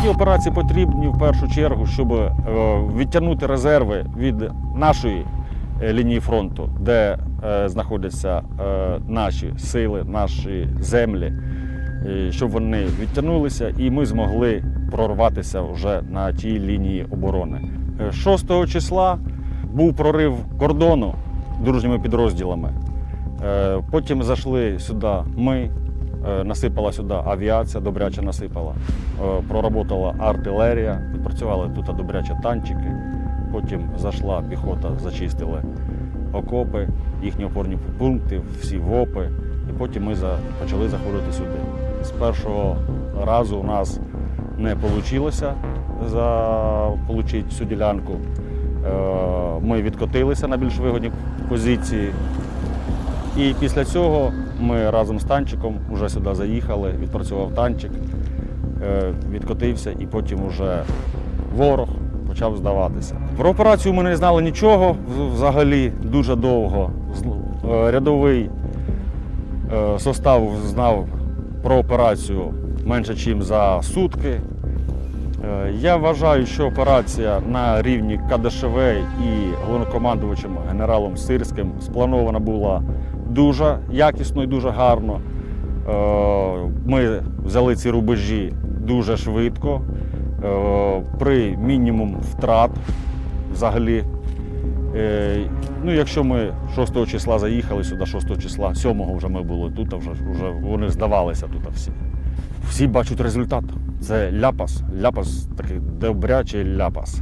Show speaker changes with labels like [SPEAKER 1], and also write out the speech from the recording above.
[SPEAKER 1] Такі операції потрібні в першу чергу, щоб е, відтягнути резерви від нашої е, лінії фронту, де е, знаходяться наші сили, наші землі, щоб вони відтягнулися і ми змогли прорватися вже на тій лінії оборони. Е, 6 числа був прорив кордону дружніми підрозділами. Потім зайшли сюди ми, насипала сюди авіація, добряче насипала. Е, Проработала артилерія, відпрацювали тут добряче танчики. Потім зайшла піхота, зачистили окопи, їхні опорні пункти, всі ВОПи. І потім ми почали заходити сюди. З першого разу у нас не вийшло отримати цю ділянку. Е, Ми відкотилися на більш вигодні позиції. І після цього ми разом з танчиком вже сюди заїхали, відпрацював танчик, е, відкотився і потім вже ворог почав здаватися. Про операцію ми не знали нічого взагалі дуже довго. Е, Рядовий е, состав знав про операцію менше, ніж за сутки. Я вважаю, що операція на рівні КДШВ і головнокомандувачем генералом Сирським спланована була дуже якісно і дуже гарно. Е, Ми взяли ці рубежі дуже швидко, е, при мінімум втрат взагалі. Е, Ну, якщо ми 6 числа заїхали сюди, 6 числа, 7 вже ми були тут, вже, вже вони здавалися тут всі. Всі бачать результат. Це ляпас. Ляпас такий добрячий ляпас.